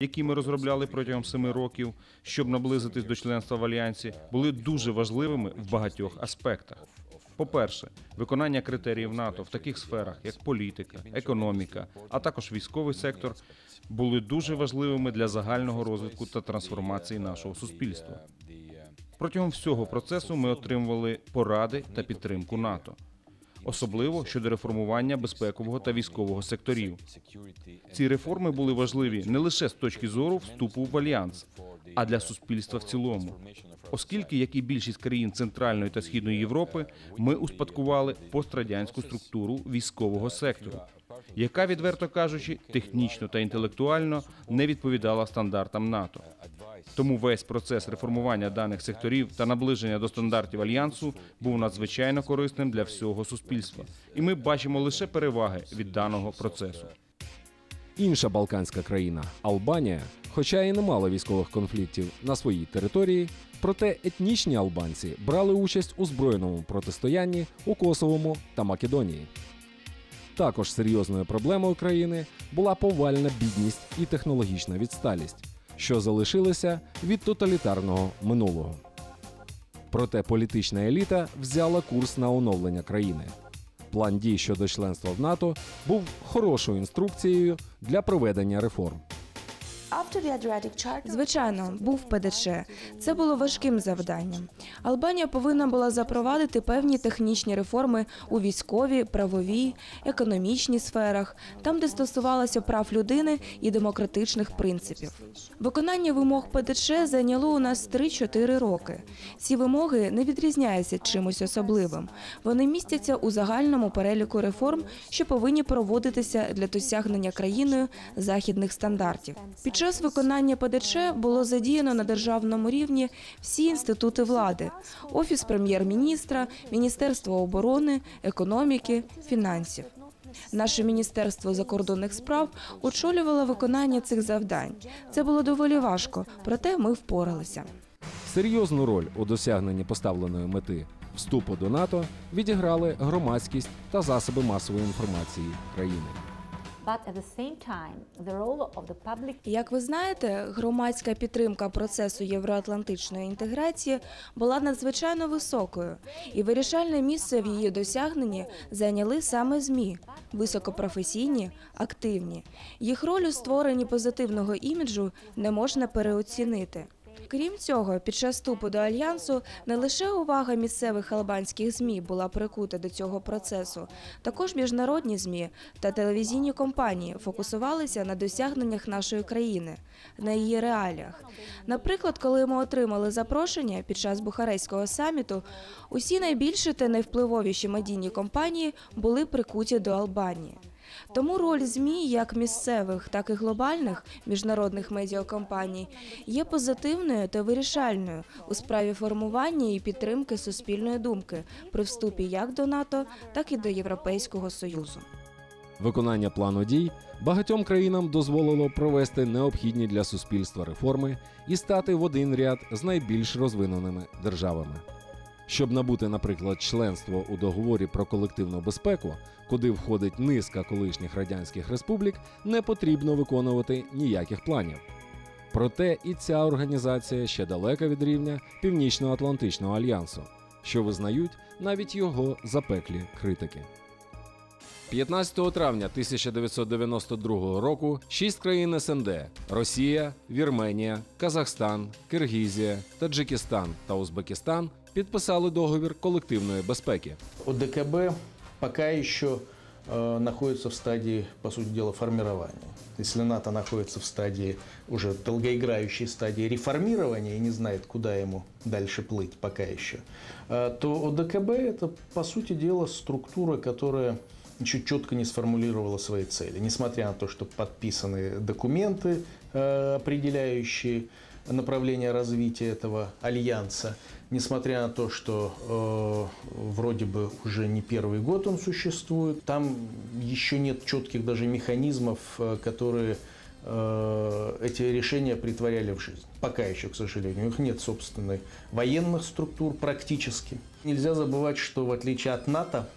які ми розробляли протягом семи років, щоб наблизитись до членства в альянсі, були дуже важливими в багатьох аспектах. По-перше, виконання критеріїв НАТО в таких сферах, як політика, економіка, а також військовий сектор, були дуже важливими для загального розвитку та трансформації нашого суспільства. Протягом всього процесу ми отримували поради та підтримку НАТО, особливо щодо реформування безпекового та військового секторів. Ці реформи були важливі не лише з точки зору вступу в альянс, а для суспільства в цілому. Оскільки, як і більшість країн Центральної та Східної Європи, ми успадкували пострадянську структуру військового сектору, яка, відверто кажучи, технічно та інтелектуально не відповідала стандартам НАТО. Тому весь процес реформування даних секторів та наближення до стандартів альянсу був надзвичайно корисним для всього суспільства, і ми бачимо лише переваги від даного процесу. Інша балканська країна Албанія, хоча і не мала військових конфліктів на своїй території, проте етнічні албанці брали участь у збройному протистоянні у Косовому та Македонії. Також серйозною проблемою країни була повальна бідність і технологічна відсталість, що залишилися від тоталітарного минулого. Проте політична еліта взяла курс на оновлення країни. План дій щодо членства в НАТО був хорошою інструкцією для проведення реформ. Звичайно, був ПДЧ. Це було важким завданням. Албанія повинна була запровадити певні технічні реформи у військовій, правовій, економічній сферах, там, де стосувалося прав людини і демократичних принципів. Виконання вимог ПДЧ зайняло у нас 3-4 роки. Ці вимоги не відрізняються чимось особливим. Вони містяться у загальному переліку реформ, що повинні проводитися для досягнення країною західних стандартів. Під час виконання ПДЧ було задіяно на державному рівні всі інститути влади: офіс прем'єр-міністра, міністерство оборони, економіки, фінансів. Наше міністерство закордонних справ очолювало виконання цих завдань. Це було доволі важко, проте ми впоралися. Серйозну роль у досягненні поставленої мети вступу до НАТО відіграли громадськість та засоби масової інформації країни. Як ви знаєте, громадська підтримка процесу євроатлантичної інтеграції була надзвичайно високою, і вирішальне місце в її досягненні зайняли саме ЗМІ високопрофесійні, активні. Їх роль у створенні позитивного іміджу не можна переоцінити. Крім цього, під час вступу до альянсу не лише увага місцевих албанських змі була прикута до цього процесу, також міжнародні змі та телевізійні компанії фокусувалися на досягненнях нашої країни, на її реаліях. Наприклад, коли ми отримали запрошення під час Бухарестського саміту, усі найбільші та найвпливовіші медійні компанії були прикуті до Албанії. Тому роль ЗМІ, як місцевих, так і глобальних міжнародних медіакомпаній, є позитивною та вирішальною у справі формування і підтримки суспільної думки при вступі як до НАТО, так і до Європейського союзу. Виконання плану дій багатьом країнам дозволило провести необхідні для суспільства реформи і стати в один ряд з найбільш розвиненими державами. Щоб набути, наприклад, членство у договорі про колективну безпеку, куди входить низка колишніх радянських республік, не потрібно виконувати ніяких планів. Проте і ця організація ще далека від рівня Північно-Атлантичного альянсу, що визнають навіть його запеклі критики. 15 травня 1992 року шість країн СНД Росія, Вірменія, Казахстан, Киргізія, Таджикистан та Узбекистан підписали договір колективної безпеки. ОДКБ пока еще э, находится в стадии, по сути дела, формирования. Если НАТО находится в стадии, уже долгоиграющей стадии реформирования и не знает, куда ему дальше плыть пока еще, э, то ОДКБ это, по сути дела, структура, которая еще четко не сформулировала свои цели. Несмотря на то, что подписаны документы, э, определяющие направление развития этого альянса, несмотря на то, что э, вроде бы уже не первый год он существует, там еще нет четких даже механизмов, э, которые э, эти решения притворяли в жизнь. Пока еще, к сожалению, у них нет собственной военных структур практически. Нельзя забывать, что в отличие от НАТО,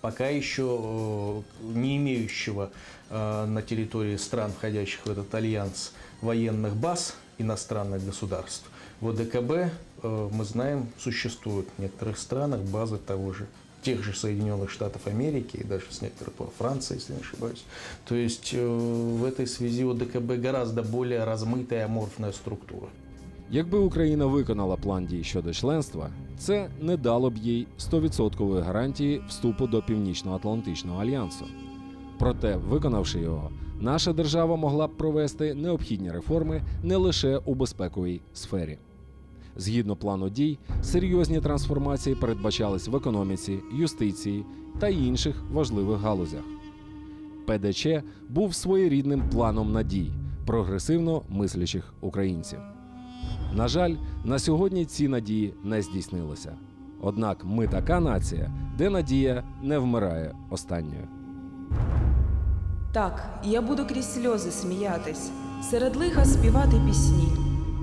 пока еще э, не имеющего на территории стран, входящих в этот альянс, военных баз иностранных государств, в ОДКБ, э, мы знаем, существуют в некоторых странах базы того же тех же Соединенных Штатов Америки и даже с некоторых пор Франции, если не ошибаюсь. То есть э, в этой связи ОДКБ гораздо более размытая и аморфная структура. Якби Україна виконала план дій щодо членства, це не дало б їй 100% гарантії вступу до Північно-Атлантичного альянсу. Проте, виконавши його, наша держава могла б провести необхідні реформи не лише у безпековій сфері. Згідно плану дій, серйозні трансформації передбачались в економіці, юстиції та інших важливих галузях. ПДЧ був своєрідним планом надій прогресивно мислячих українців. На жаль, на сьогодні ці надії не здійснилися. Однак ми така нація, де надія не вмирає останньою. Так, я буду крізь сльози сміятись, серед лиха співати пісні.